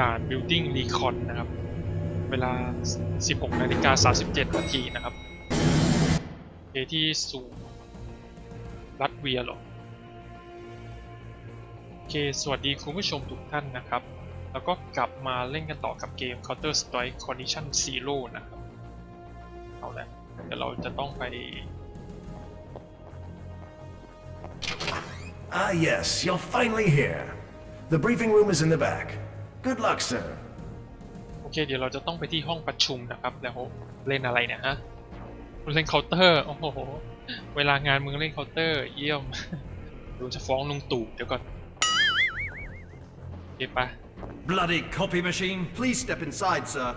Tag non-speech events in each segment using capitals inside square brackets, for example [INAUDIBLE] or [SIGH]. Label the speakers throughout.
Speaker 1: ด่าน Building Recon นะครับ เวลา 16นาฬิกา37นาทีนะครับเอที่สูงรัสเวียหรอโอเค สวัสดีคุณผู้ชมทุกท่านนะครับ แล้วก็กลับมาเล่นกันต่อกับเกม Counter Strike Condition Zero นะครับ เอาละเดี๋ยวเราจะต้องไป
Speaker 2: Ah, yes, you're finally here. The briefing room is in the back. Good luck, sir.
Speaker 1: โอเค เดี๋ยวเราจะต้องไปที่ห้องประชุมนะครับ แล้วเล่นอะไรเนี่ยฮะมึงเล่นเคาน์เตอร์ โอ้โห เวลางานมึงเล่นเคาน์เตอร์ เยี่ยมดูจะฟ้องลุงตู่เดี๋ยวก่อนโอเคปะ
Speaker 3: Bloody copy machine.
Speaker 4: Please step inside, sir.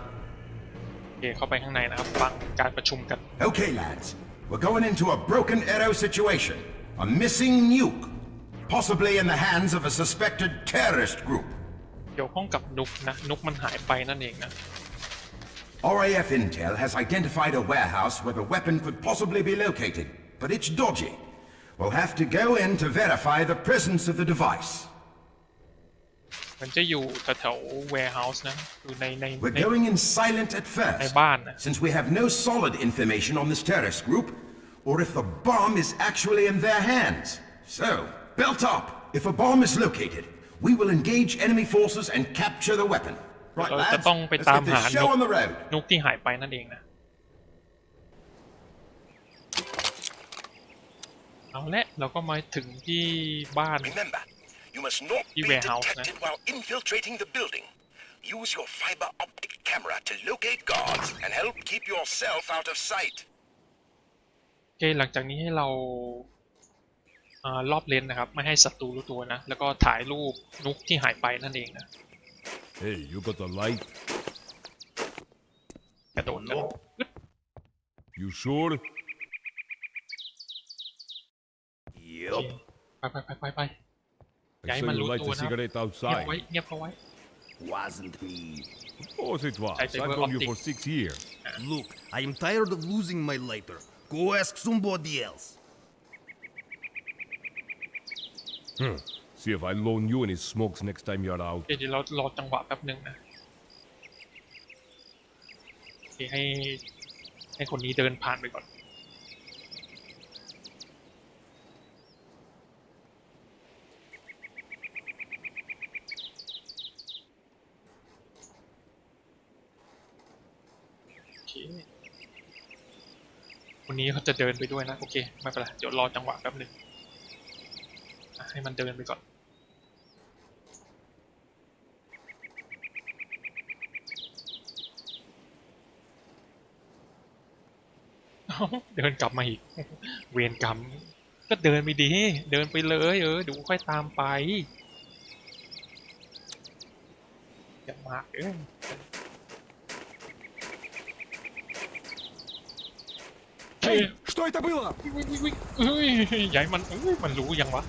Speaker 1: โอเคเข้าไปข้างในนะครับฟังการประชุมกัน
Speaker 5: Okay, lads. We're going into a broken arrow situation. A missing nuke. Possibly in the hands of a suspected terrorist group.
Speaker 1: เกี่ยวข้องกับนุกนะ นุกมันหายไปนั่นเองนะ
Speaker 5: RAF Intel has identified a warehouse where the weapon could possibly be located, but it's dodgy. We'll have to go in to verify the presence of the device.
Speaker 1: มันจะอยู่แถวๆ warehouse นะ อยู่ในใน
Speaker 5: We're
Speaker 1: ใน
Speaker 5: going in silent at
Speaker 1: ใน
Speaker 5: first,
Speaker 1: บ้านนะ
Speaker 5: since we have no solid information on this terrorist group, or if the bomb is actually in their hands. So, belt up. If a bomb is located, we will engage enemy forces and capture the weapon. Right,
Speaker 1: เราจะ
Speaker 5: lads,
Speaker 1: ต้องไป
Speaker 5: let's
Speaker 1: ตาม
Speaker 5: get
Speaker 1: หา
Speaker 5: this
Speaker 1: นุ
Speaker 5: show
Speaker 1: ก
Speaker 5: on the road.
Speaker 1: นุกที่หายไปนั่นเองนะ เอาละเราก็มาถึงที่บ้าน
Speaker 6: Remember, you must not
Speaker 1: You
Speaker 6: be
Speaker 1: warehouse,
Speaker 6: detected while infiltrating the building. Use your fiber optic camera to locate guards and help keep yourself out of sight.
Speaker 1: โอเค หลังจากนี้ให้เราอา รอบเลนนะครับ ไม่ให้ศัตรูรู้ตัวนะ แล้วก็ถ่ายรูปนุกที่หายไปนั่นเองนะ
Speaker 7: Hey, you got the light?
Speaker 1: กระโดดกันปึ๊ด
Speaker 7: You sure?
Speaker 1: โอเคไปไปไปไปไป
Speaker 7: I
Speaker 1: Yeah,
Speaker 7: saw
Speaker 1: man,
Speaker 7: you
Speaker 1: look
Speaker 7: light
Speaker 1: to
Speaker 7: a
Speaker 1: it up.
Speaker 7: cigarette
Speaker 1: เงียบ
Speaker 7: outside.
Speaker 1: ไว้เงียบเขาไว้
Speaker 4: Wasn't me.
Speaker 7: Of course it was.
Speaker 1: I say
Speaker 7: I've
Speaker 1: we're
Speaker 7: known you
Speaker 1: optic.
Speaker 7: for six years.
Speaker 4: Look, I am tired of losing my lighter. Go ask somebody else.
Speaker 7: See if I loan you any smokes next time you're out.
Speaker 1: เดี๋ยวเรารอจังหวะแป๊บนึงนะให้ให้คนนี้เดินผ่านไปก่อนโอเคนนี้เขาจะเดินไปด้วยนะ โอเค ไม่เป็นไร เดี๋ยวรอจังหวะแป๊บหนึ่ง ให้มันเดินไปก่อน เอ้าเดินกลับมาอีก เวรกรรม ก็เดินไปดี เดินไปเลยเออเดูค่อยตามไป อย่ามากเออ
Speaker 7: Эй, что это было?
Speaker 1: วิ่งวิ่งวิ่งเอ้ยใหญ่มันเอ้ยมันรู้ยังวะ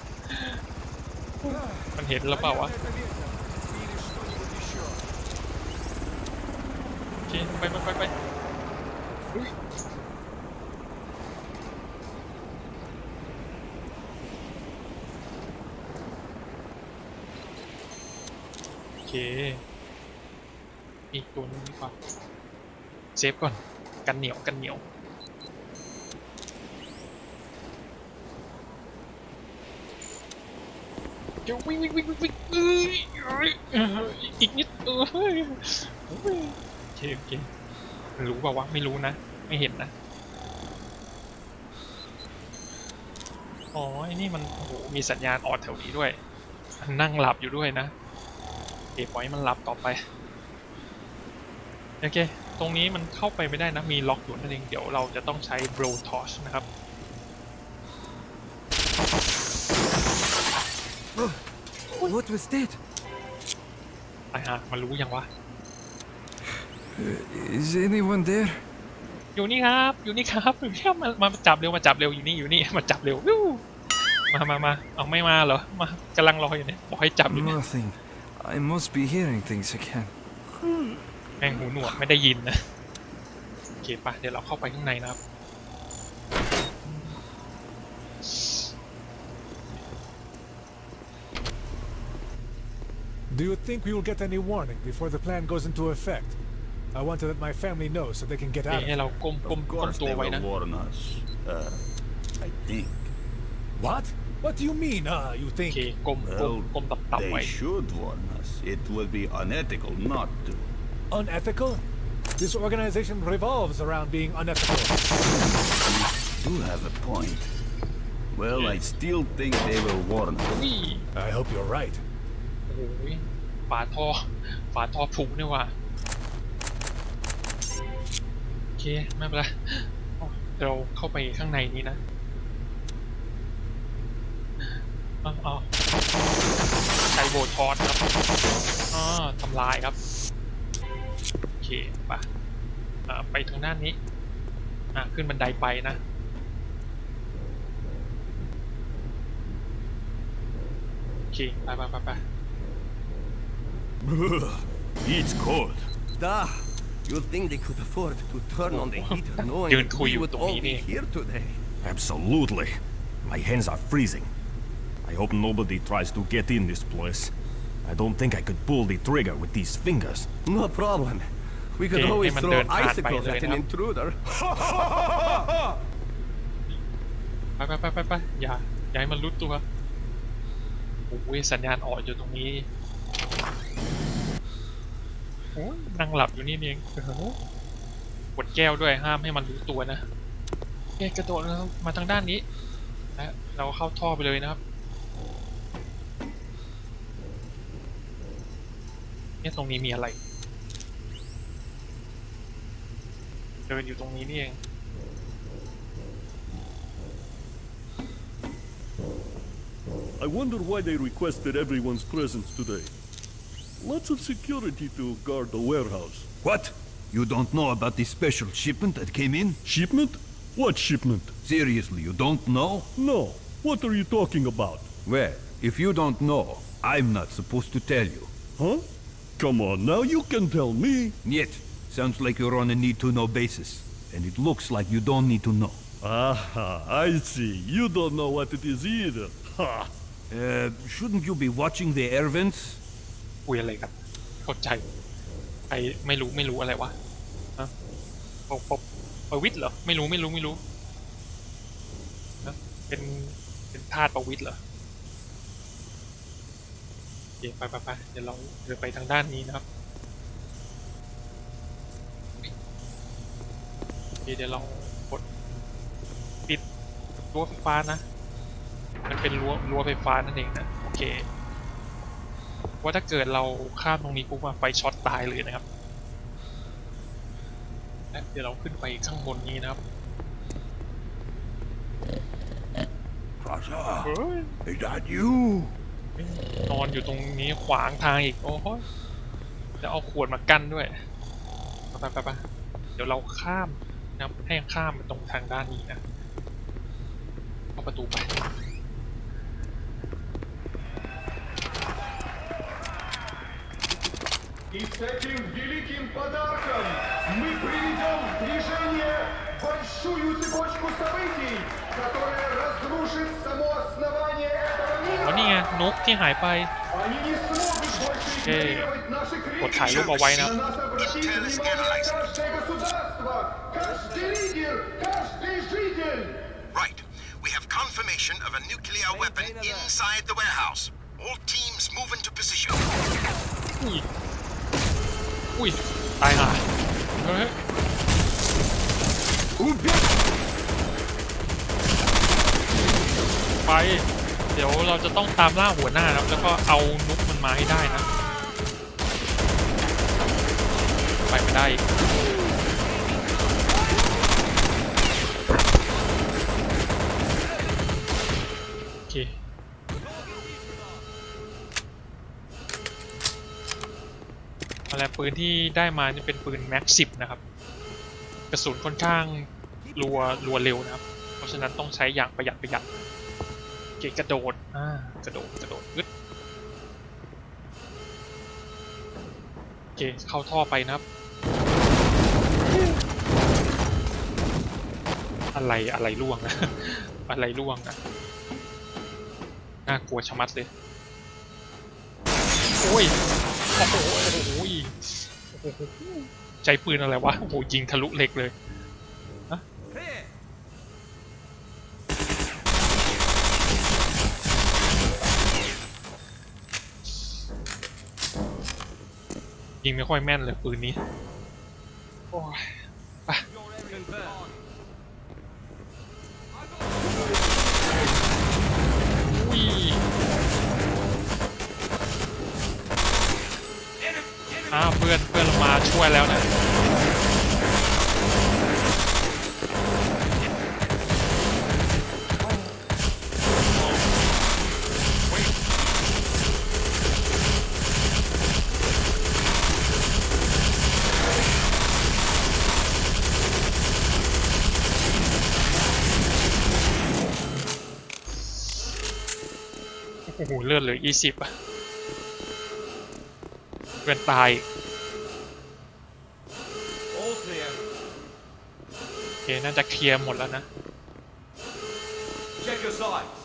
Speaker 1: มันเห็นแล้วเปล่าวะโอเคไปไปไปไปโอเค อีกตัวนึงดีกว่า เซฟก่อน กันเหนียวกันเหนียว ดี๋ยววิ่งวิ่งวิ่งวิ่งเอ้ยเอ้ยเอ้ยอีกนิดเอ้ยโอ้ยโอเคโอเครู้ป่าวะไม่รู้นะ ไม่เห็นนะ อ๋อไอ้นี่มันโอ้โหมีสัญญาณออดแถวนี้ด้วยมันนั่งหลับอยู่ด้วยนะเก็บไว้มันหลับต่อไป โอเค ตรงนี้มันเข้าไปไม่ได้นะ มีล็อกอยู่นั่นเอง เดี๋ยวเราจะต้องใช้ blow torch นะครับ
Speaker 8: What was that?
Speaker 1: ตายฮะมันรู้ยังวะ
Speaker 8: Is anyone there?
Speaker 1: อยู่นี่ครับ อยู่นี่ครับอยู่นี่ครับมามาจับเร็ว มาจับเร็ว อยู่นี่ อยู่นี่ มาจับเร็ววิวมามามาเอาไม่มาเหรอ มากำลังรออยู่เนี่ย บอกให้จับอยู่เนี่ย
Speaker 8: Nothing. I must be hearing things again.
Speaker 1: แม่งหูหนวกไม่ได้ยินนะ โอเคปะเดี๋ยวเราเข้าไปข้างในนะครับ
Speaker 8: Do
Speaker 9: you think we will get any warning before the plan goes into effect? I want to let my family know so they can get out.
Speaker 4: They will warn us. Uh, I think.
Speaker 9: What? What do you mean? Ah,
Speaker 1: uh, you
Speaker 9: think?
Speaker 4: Well, they should warn us. It would be unethical not to.
Speaker 9: Unethical? This organization revolves around being unethical.
Speaker 4: You do have a point. Well, I still think they will warn us.
Speaker 9: I hope you're right.
Speaker 1: ฝาท่อ ฝาท่อผุนี่ว่ะโอเค ไม่เป็นไรเราเข้าไปข้างในนี้นะอาเอใช้โบทอสครับอ่าทำลายครับ โอเคไปอ่าไปทางด้านนี้ อ่าขึ้นบันไดไปนะโอเค ไปไปไปไป
Speaker 4: It's cold.
Speaker 10: Da! You'd think they could afford to turn on the heater [LAUGHS] knowing
Speaker 1: Yun
Speaker 10: that
Speaker 1: ko
Speaker 10: we
Speaker 1: yung
Speaker 10: would all be
Speaker 1: tumingin.
Speaker 10: here today.
Speaker 7: Absolutely. My hands are freezing. I hope nobody tries to get in this place. I don't think I could pull the trigger with these fingers.
Speaker 10: No problem. We could
Speaker 1: Okay,
Speaker 10: always
Speaker 1: hey, man,
Speaker 10: throw
Speaker 1: dur- ah,
Speaker 10: icicles
Speaker 1: bye,
Speaker 10: at an
Speaker 1: bye,
Speaker 10: intruder. [LAUGHS]
Speaker 1: ไปไปไปไปไปอย่าอย่าให้มันรุดตัวโอ้ยสัญญาณอ่อนอยู่ตรงนี้โอ้ย นั่งหลับอยู่นี่เองโอ้โหกดแก้วด้วยห้ามให้มันรู้ตัวนะโอเคกระโดดมาทางด้านนี้นะเราเข้าท่อไปเลยนะครับเนี่ยตรงนี้มีอะไรเดินอยู่ตรงนี้นี่เอง
Speaker 11: I wonder why they requested everyone's presence today. Lots of security to guard the warehouse.
Speaker 4: What? You don't know about the special shipment that came in?
Speaker 11: Shipment? What shipment?
Speaker 4: Seriously, you don't know?
Speaker 11: No. What are you talking about?
Speaker 4: Well, if you don't know, I'm not supposed to tell you.
Speaker 11: Huh? Come on now, you can tell me.
Speaker 4: Yet, sounds like you're on a need-to-know basis. And it looks like you don't need to know.
Speaker 11: Aha, I see. You don't know what it is either. Ha!
Speaker 4: Uh, shouldn't you be watching the air vents?
Speaker 1: คุยอะไรกันเข้าใจใครไม่รู้ไม่รู้อะไรวะฮะปปประวิทย์เหรอ ไม่รู้ไม่รู้ไม่รู้ฮะเป็นเป็นธาตุประวิทย์เหรอโอเคไปไปไปเดี๋ยวเราเดินไปทางด้านนี้นะครับโอเคเดี๋ยวเรากดปิดรั้วไฟฟ้านะ มันเป็นรั้วรั้วไฟฟ้านั่นเองนะ โอเค ว่าถ้าเกิดเราข้ามตรงนี้ปุ๊บอะไฟช็อตตายเลยนะครับและเดี๋ยวเราขึ้นไปข้างบนนี้นะครับ
Speaker 2: Raja,
Speaker 1: เฮ้ย
Speaker 2: is that you?
Speaker 1: นอนอยู่ตรงนี้ขวางทางอีก โอ้ยจะเอาขวดมากั้นด้วยไปไปไปเดี๋ยวเราข้ามนะครับให้ข้ามไปตรงทางด้านนี้นะ เข้าประตูไป
Speaker 7: И с этим великим подарком мы приведем в движение большую цепочку событий, которая разрушит само основание этого
Speaker 1: อ๋อนี่ไง
Speaker 7: мира.
Speaker 1: นกที่หายไป
Speaker 7: Они не смогут больше игнорировать наши
Speaker 1: กดถ่ายรูปเอาไว้นะ
Speaker 7: На нас обратит внимание каждое государство, каждый лидер, каждый житель.
Speaker 6: Right. We have confirmation of a nuclear weapon inside the warehouse. All teams move into position.
Speaker 1: อุ้ย อุ้ย ตายห่าเฮ้ยไป เดี๋ยวเราจะต้องตามล่าหัวหน้านะครับแล้วก็เอานุกมันมาให้ได้นะ ไปไม่ได้ อะไรปืนที่ได้มานี่เป็นปืนแม็กสิบนะครับ กระสุนค่อนข้างรัวรัวเร็วนะครับ เพราะฉะนั้นต้องใช้อย่างประหยัดประหยัดเกกระโดดอ่ากระโดดกระโดดยึดโอเคเข้าท่อไปนะครับ อะไรอะไรล่วงนะอะไรล่วงนะน่ากลัวชะมัดเลย โอ้โอ้ย โอ้โหโอ้โหโอ้โหใจปืนอะไรวะ โอ้โหยิงทะลุเหล็กเลยฮะยิงไม่ค่อยแม่นเลยปืนนี้ โอ้ยไป มาช่วยแล้วนะโอ้โหเลือดเหลือยี่สิบอะเพื่อนตาย
Speaker 10: All clear.
Speaker 1: โอเค น่าจะเคลียร์หมดแล้วนะ
Speaker 10: Check your sides.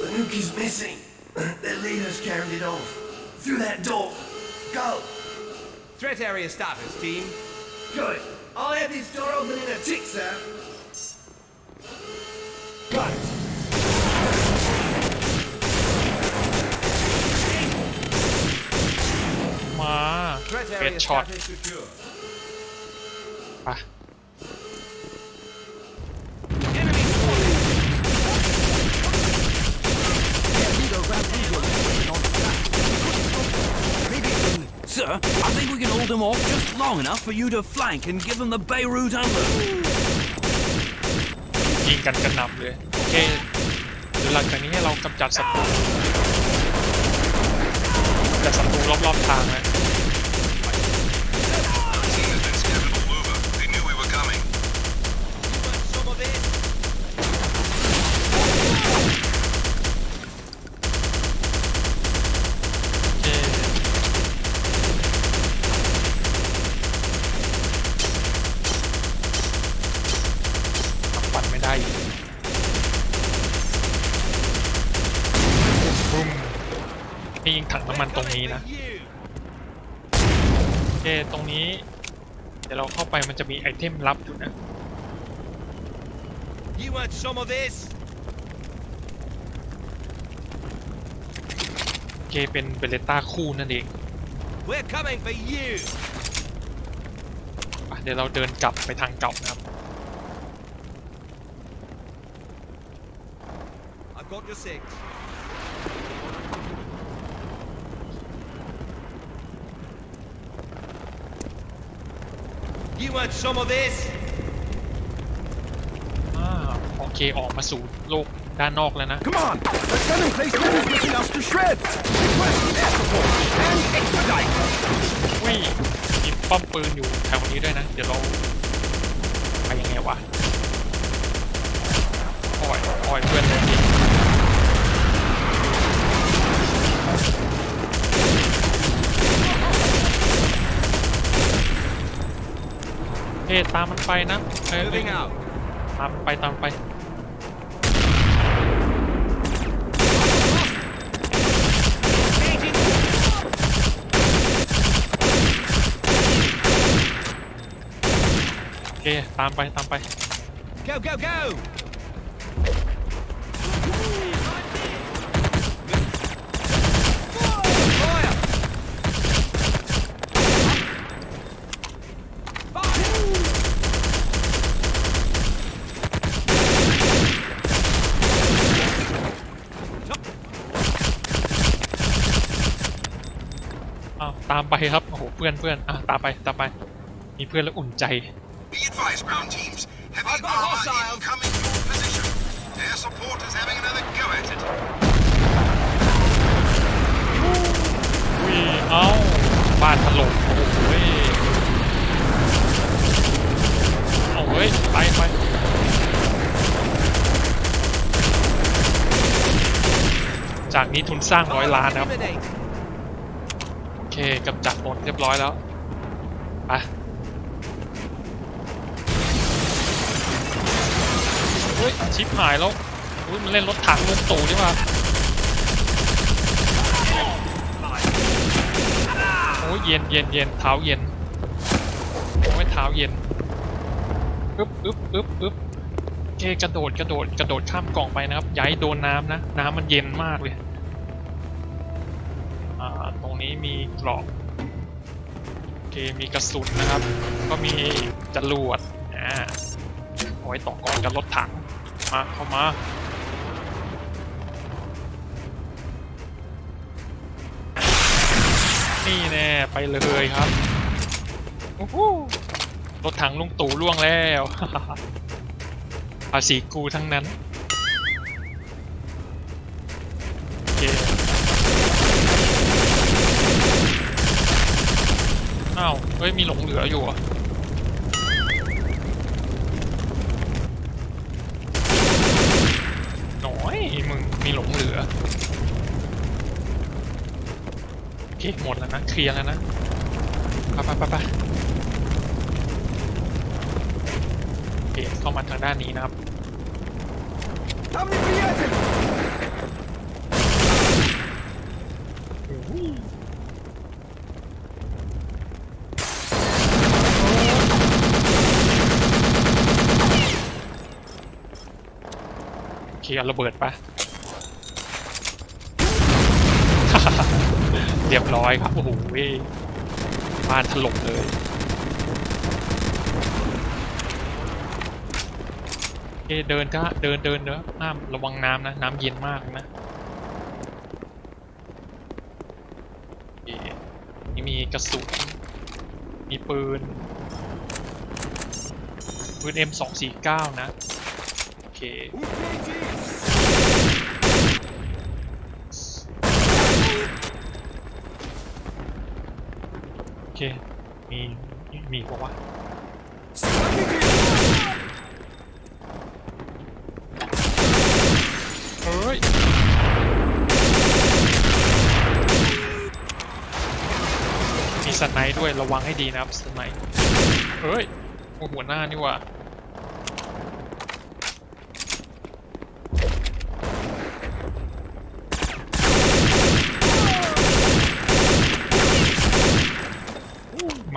Speaker 2: The nuke is missing. Their leaders carried it off. Through that door. Go.
Speaker 10: Threat area status, team.
Speaker 2: Good. I'll have this door open in a tick, sir. Got it.
Speaker 1: มา
Speaker 10: Threat
Speaker 1: เฟ
Speaker 10: area
Speaker 1: สช็อต
Speaker 10: status secure.
Speaker 1: ไป
Speaker 4: Sir, I think we can hold them off just long enough for you to flank and give them the Beirut under.
Speaker 1: ยิงกันกระหน่ำเลย โอเคเดี๋ยวหลังจากนี้ให้เรากำจัดศัตรูจัดศัตรูรอบๆทางนะ
Speaker 6: Team has been scattered all over. They knew we were coming.
Speaker 10: You want some of this?
Speaker 1: โอเคปัดไม่ได้อีกปุ้ม นี่ยิงถังน้ำมันตรงนี้นะ
Speaker 10: For you.
Speaker 1: โอเคตรงนี้ เดี๋ยวเราเข้าไปมันจะมีไอเทมลับอยู่นะ
Speaker 10: You want some of this?
Speaker 1: โอเคเป็นเบเลต้าคู่นั่นเอง
Speaker 10: We're coming for you.
Speaker 1: อะเดี๋ยวเราเดินกลับไปทางเก่านะครับ
Speaker 10: I've got your six. You want some of this?
Speaker 1: อ่าโอเคออกมาสู่โลกด้านนอกแล้วนะ
Speaker 5: Come on! The gunning place is ripping us to shreds! Request air support and expedite!
Speaker 1: อุ้ยมีป้อมปืนอยู่แถวนี้ด้วยนะ เดี๋ยวเราไปยังไงวะปล่อยปล่อยเพื่อนเลย ตามมันไปนะเอ้ย
Speaker 10: Moving out.
Speaker 1: ตามมันไปตามมันไป โอเค ตามไปตามไป
Speaker 10: Go, go, go! า
Speaker 1: วตามไปครับ โอ้โห เพื่อนเพื่อนอะตามไป ตามไป มีเพื่อนแล้วอุ่นใจ
Speaker 6: Be advised, ground teams. Heavy
Speaker 10: I've got
Speaker 6: armor
Speaker 10: hostiles.
Speaker 6: incoming to your position. Air support is having another go at it.
Speaker 1: อุ้ยเอ้า บ้านถล่ม โอ้โหเว้ยเอาเฮ้ย ไปไปจากนี้ทุนสร้างร้อยล้านนะครับ
Speaker 10: Intimidate.
Speaker 1: โอ เคกำจัดหมดเรียบร้อยแล้วไปเฮ้ยชิปหายแล้วอุ้ยมันเล่นรถถังลุงตู่นี่ว่าเย็นเย็นเย็นเท้าเย็นโอ้ยเท้าเย็นอึ๊บอึ๊บอึ๊บอึ๊บโอเคกระโดดกระโดดกระโดดข้ามกล่องไปนะครับย่าให้โดนน้ำนะ น้ำมันเย็นมากเลย นี้มีกรอบโอเคมีกระสุนนะครับ ก็มีจรวดอ่าเอาไว้ต่อกรกับรถถังมาเข้ามานี่แน่ไปเลยครับโอ้โหรถถังลุงตู่ล่วงแล้วภาษีกูทั้งนั้นโอเคอ้าวเฮ้ย มีหลงเหลืออยู่อะน้อยมึง มีหลงเหลือ โอเค หมดแล้วนะ เคลียร์แล้วนะไปไปไปไปโอเคเข้ามาทางด้านนี้นะครับ เคเอาระเบิดปะเรียบร้อยครับ โอ้โหบ้านถล่มเลยโอเคเดินก็เดินเดินเนอะห้ามระวังน้ำนะ น้ำเย็นมากนะนี่มีกระสุน มีปืน ปืน M249 นะ โอเค โอ เคมีมีบอกว่าเฮ้ยมีสไนด์ด้วยระวังให้ดีนะครับสไนด์เฮ้ยโหัวหน้านี่ว่ะ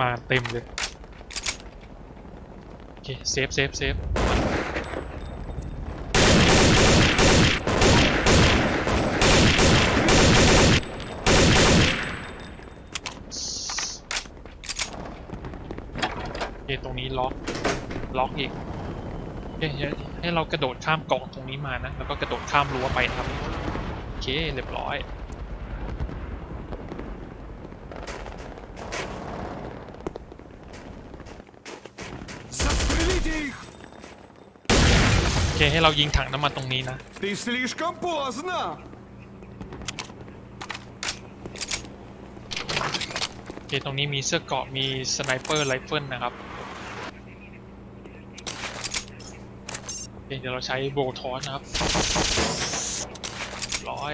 Speaker 1: มาเต็มเลย โอเค เซฟเซฟเซฟโอเค ตรงนี้ล็อก ล็อกอีกโอเคให้ให้เรากระโดดข้ามกล่องตรงนี้มานะ แล้วก็กระโดดข้ามรั้วไปนะครับ โอเค เรียบร้อย โอเค ให้เรายิงถังน้ำมันตรงนี้นะ
Speaker 7: Ты слишком поздно!
Speaker 1: โอเค ตรงนี้มีเสื้อเกราะ มีสไนเปอร์ไรเฟิลนะครับ โอเค เดี๋ยวเราใช้โบว์ทอสนะครับ ร้อย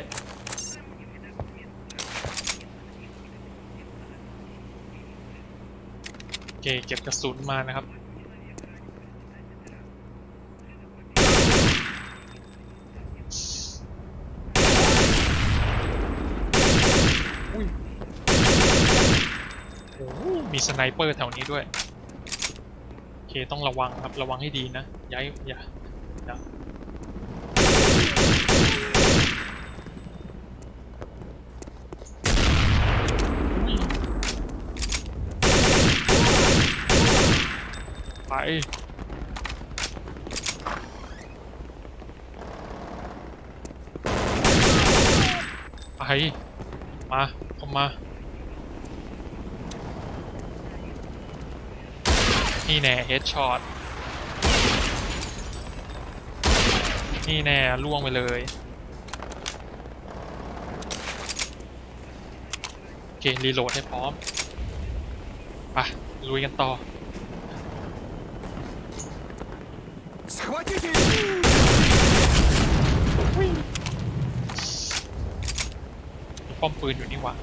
Speaker 1: โอเค เก็บกระสุนมานะครับ มีสไนเปอร์แถวนี้ด้วยโอเคต้องระวังครับระวังให้ดีนะย่าให้อย่าอย่าไปไปมาเข้ามา นี่แน่เฮดช็อตนี่แน่ล่วงไปเลยโอเครีโหลดให้พร้อมไปลุยกันต่อป้อมปืนอยู่นี่หว่า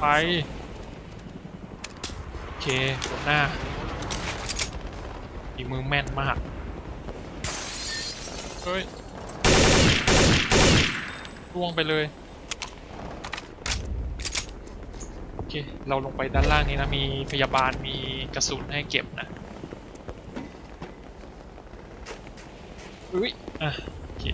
Speaker 1: แน่ไปเคหัวหน้าอีมือแม่นมาก เฮ้ยล่วงไปเลย โอเค เราลงไปด้านล่างนี้นะ มีพยาบาลมีกระสุนให้เก็บนะอุ้ย อะ โอเค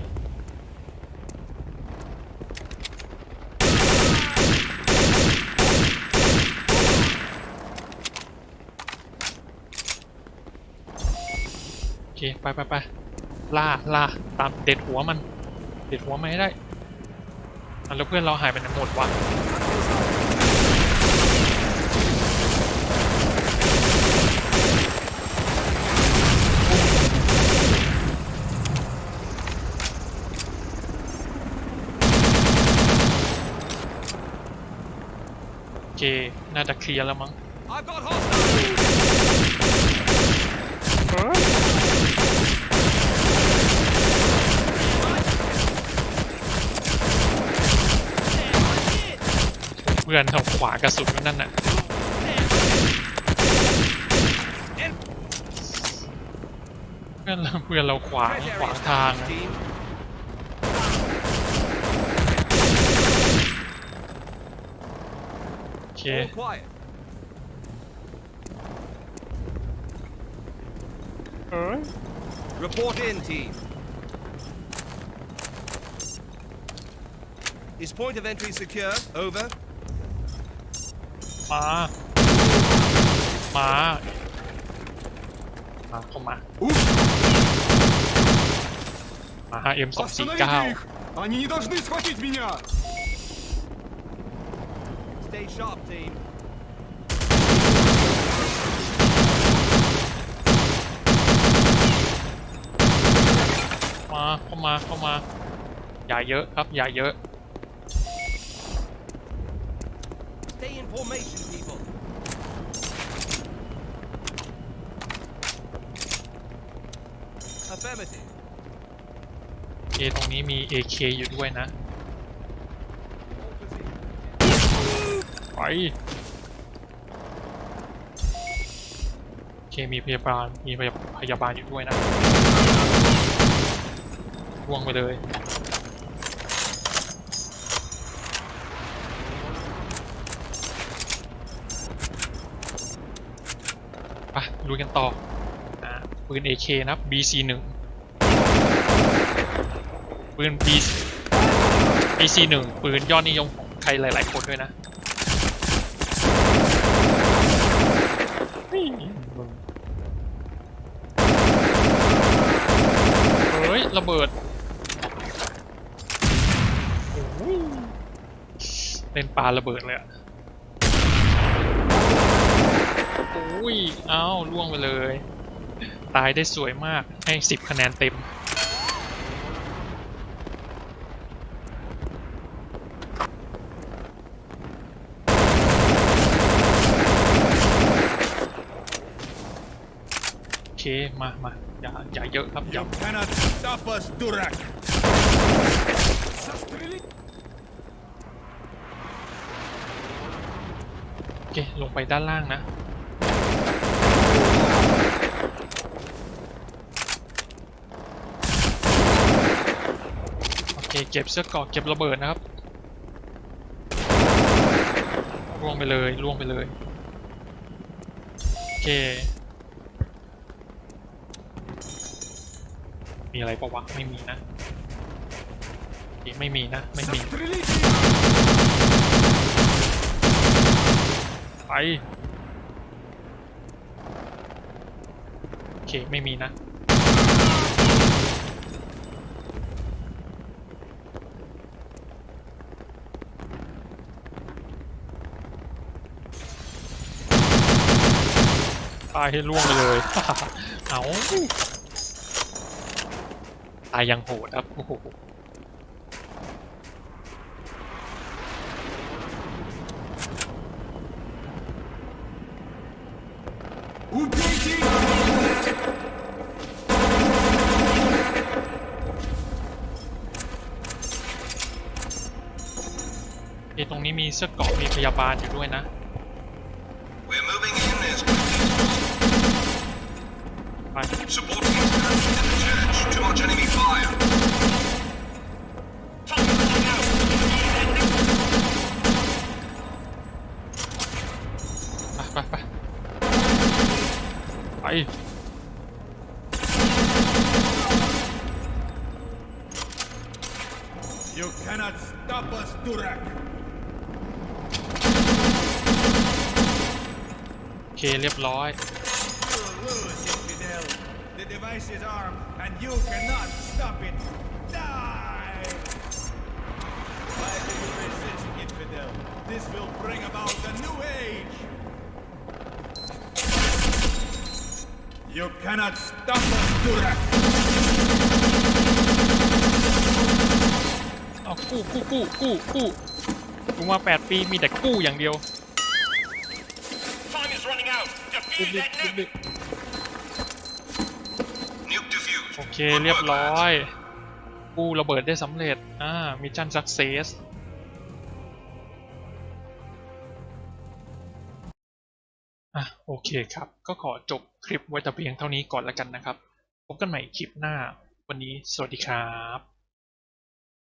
Speaker 1: โอเค ไปไปไปล่าล่าตามเด็ดหัวมัน เด็ดหัวมันให้ได้อะแล้วเพื่อนเราหายไปไหนหมดวะโอเค น่าจะเคลียร์แล้วมั้ง
Speaker 10: I've got hostiles!
Speaker 1: เพื่อนทางขวากระสุนอยู่นั่นน่ะเพื่อนเราเพื่อนเราขวาง
Speaker 10: Red
Speaker 1: ขวาง
Speaker 10: area
Speaker 1: ทาง
Speaker 10: established, team.
Speaker 1: โอเค
Speaker 10: All quiet.
Speaker 1: เอ้ย
Speaker 10: Report in, team. Is point of entry secure? Over.
Speaker 1: มา มา มาเข้ามา มา M 2 4
Speaker 7: Остановите их!
Speaker 1: 9
Speaker 7: Они не должны схватить меня!
Speaker 10: Stay sharp, team.
Speaker 1: มาเข้ามาเข้ามา อย่าเยอะครับ อย่าเยอะ
Speaker 10: formation, people. Affirmative.
Speaker 1: โอเคตรงนี้มี AK อยู่ด้วยนะ ไป โอเคมีพยาบาล มีพยาพยาบาลอยู่ด้วยนะล่วงไปเลย ลุยกันต่ออ่าปืน AK นะครับ BC1 ปืน B BC1 ปืนยอดนิยมของใครหลาย ๆ คนด้วยนะเฮ้ยมึงเฮ้ยระเบิดโอ้ยเล่นปลาระเบิดเลยอะโอุ้ยอ้าวล่วงไปเลย ตายได้สวยมาก ให้สิบคะแนนเต็ม โอเค มามาอย่าอย่าเยอะครับอย่าโอเค ลงไปด้านล่างนะ เคเก็บเสื้อเกราะเก็บระเบิดนะครับล่วงไปเลยล่วงไปเลยโอเค มีอะไรปะวะไม่มีนะไม่มีนะไม่มีไปโอเคไม่มีนะ ตายให้ล่วงเลย เอาตายยังโหดครับ โอ้โหตรงนี้มีเสื้อเกาะมีพยาบาลอยู่ด้วยนะ ไป
Speaker 5: Support the church. Too much enemy fire.
Speaker 6: device is armed, and you cannot stop it. Die! Why do you resist, Infidel? This will bring about a new age. You cannot stop us, Durak.
Speaker 1: เอากู้กู้กู้กู้กู้กูมาแปดปีมีแต่กู้อย่างเดียว
Speaker 5: Time is running out.
Speaker 1: รีบ
Speaker 5: Defuse
Speaker 1: รีบ
Speaker 5: that
Speaker 1: รีบ
Speaker 5: nuke.
Speaker 1: รีบ
Speaker 5: Nuke
Speaker 1: เคเรียบร้อยกู้ระเบิดได้สำเร็จ อ่ามิชชั่นสักเซสอะโอเคครับ ก็ขอจบคลิปไว้แต่เพียงเท่านี้ก่อนแล้วกันนะครับ พบกันใหม่คลิปหน้า วันนี้สวัสดีครับ